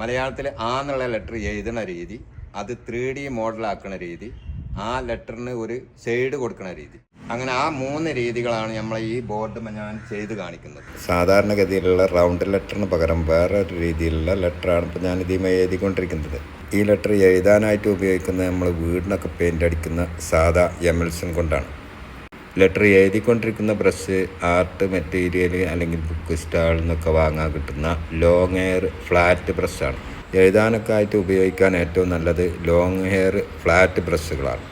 മലയാളത്തിൽ ആ എന്നുള്ള ലെറ്റർ എഴുതണ രീതി അത് ത്രീ ഡി മോഡലാക്കുന്ന രീതി ആ ലെറ്ററിന് ഒരു ഷെയ്ഡ് കൊടുക്കുന്ന രീതി. അങ്ങനെ ആ മൂന്ന് രീതികളാണ് നമ്മൾ ഈ ബോർഡ് ഞാൻ ചെയ്ത് കാണിക്കുന്നത്. സാധാരണഗതിയിലുള്ള റൗണ്ട് ലെറ്ററിന് പകരം വേറൊരു രീതിയിലുള്ള ലെറ്ററാണ് ഇപ്പോൾ ഞാൻ ഇതിമേ എഴുതിക്കൊണ്ടിരിക്കുന്നത്. ഈ ലെറ്റർ എഴുതാനായിട്ട് ഉപയോഗിക്കുന്നത് നമ്മൾ വീടിനൊക്കെ പെയിന്റ് അടിക്കുന്ന സാധാ എമൽസൺ കൊണ്ടാണ്. ലെറ്റർ എഴുതിക്കൊണ്ടിരിക്കുന്ന ബ്രഷ് ആർട്ട് മെറ്റീരിയൽ അല്ലെങ്കിൽ ബുക്ക് സ്റ്റാളിൽ നിന്നൊക്കെ വാങ്ങാൻ കിട്ടുന്ന ലോങ് ഹെയർ ഫ്ലാറ്റ് ബ്രഷാണ് എഴുതാനൊക്കെ ആയിട്ട് ഉപയോഗിക്കാൻ ഏറ്റവും നല്ലത് ലോങ് ഹെയർ ഫ്ലാറ്റ് ബ്രഷുകളാണ്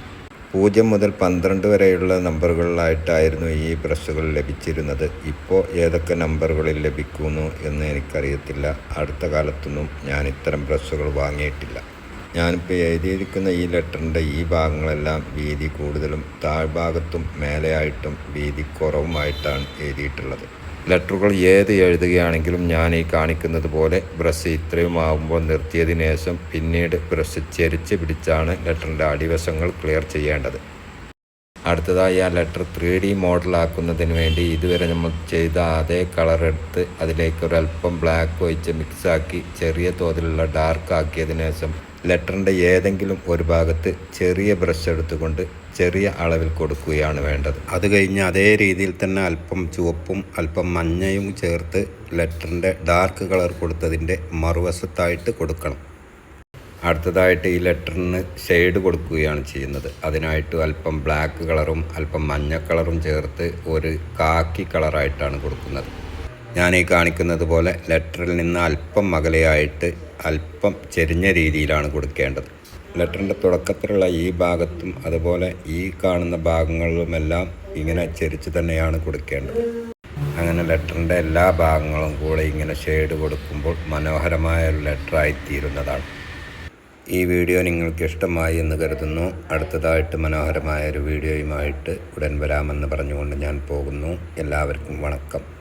പൂജ്യം മുതൽ പന്ത്രണ്ട് വരെയുള്ള നമ്പറുകളിലായിട്ടായിരുന്നു ഈ ബ്രഷുകൾ ലഭിച്ചിരുന്നത്. ഇപ്പോൾ ഏതൊക്കെ നമ്പറുകളിൽ ലഭിക്കുന്നു എന്ന് എനിക്കറിയത്തില്ല. അടുത്ത കാലത്തൊന്നും ഞാൻ ഇത്തരം ബ്രഷുകൾ വാങ്ങിയിട്ടില്ല. ഞാനിപ്പോൾ എഴുതിയിരിക്കുന്ന ഈ ലെറ്ററിന്റെ ഈ ഭാഗങ്ങളെല്ലാം വീതി കൂടുതലും താഴ്ഭാഗത്തും മേലെയായിട്ടും വീതി കുറവുമായിട്ടാണ് എഴുതിയിട്ടുള്ളത്. ലെറ്ററുകൾ ഏത് എഴുതുകയാണെങ്കിലും ഞാൻ ഈ കാണിക്കുന്നത് പോലെ ബ്രഷ് ഇത്രയും ആകുമ്പോൾ നിർത്തിയതിനു ശേഷം പിന്നീട് ബ്രഷ് ചെരിച്ച് പിടിച്ചാണ് ലെറ്ററിന്റെ അടിവശങ്ങൾ ക്ലിയർ ചെയ്യേണ്ടത്. അടുത്തതായി ആ ലെറ്റർ ത്രീ ഡി മോഡലാക്കുന്നതിന് വേണ്ടി ഇതുവരെ നമ്മൾ ചെയ്ത അതേ കളർ എടുത്ത് അതിലേക്ക് ഒരല്പം ബ്ലാക്ക് ഒഴിച്ച് മിക്സാക്കി ചെറിയ തോതിലുള്ള ഡാർക്ക് ആക്കിയതിനു ശേഷം ലെറ്ററിന്റെ ഏതെങ്കിലും ഒരു ഭാഗത്ത് ചെറിയ ബ്രഷ് എടുത്തുകൊണ്ട് ചെറിയ അളവിൽ കൊടുക്കുകയാണ് വേണ്ടത്. അത് കഴിഞ്ഞ് അതേ രീതിയിൽ തന്നെ അല്പം ചുവപ്പും അല്പം മഞ്ഞയും ചേർത്ത് ലെറ്ററിന്റെ ഡാർക്ക് കളർ കൊടുത്തതിന്റെ മറുവശത്തായിട്ട് കൊടുക്കണം. അടുത്തതായിട്ട് ഈ ലെറ്ററിന് ഷെയ്ഡ് കൊടുക്കുകയാണ് ചെയ്യുന്നത്. അതിനായിട്ട് അല്പം ബ്ലാക്ക് കളറും അല്പം മഞ്ഞ കളറും ചേർത്ത് ഒരു കാക്കി കളറായിട്ടാണ് കൊടുക്കുന്നത്. ഞാൻ ഈ കാണിക്കുന്നത് പോലെ ലെറ്ററിൽ നിന്ന് അല്പം അകലെയായിട്ട് അല്പം ചെരിഞ്ഞ രീതിയിലാണ് കൊടുക്കേണ്ടത്. ലെറ്ററിന്റെ തുടക്കത്തിലുള്ള ഈ ഭാഗത്തും അതുപോലെ ഈ കാണുന്ന ഭാഗങ്ങളിലുമെല്ലാം ഇങ്ങനെ ചെരിച്ച് തന്നെയാണ് കൊടുക്കേണ്ടത്. അങ്ങനെ ലെറ്ററിന്റെ എല്ലാ ഭാഗങ്ങളും കൂടെ ഇങ്ങനെ ഷെയ്ഡ് കൊടുക്കുമ്പോൾ മനോഹരമായ ഒരു ലെറ്ററായി തീരുന്നതാണ് ഈ വീഡിയോ നിങ്ങൾക്ക് ഇഷ്ടമായി എന്ന് കരുതുന്നു. അടുത്തതായിട്ട് മനോഹരമായ ഒരു വീഡിയോയുമായിട്ട് ഉടൻ വരാമെന്ന് പറഞ്ഞുകൊണ്ട് ഞാൻ പോകുന്നു. എല്ലാവർക്കും വണക്കം.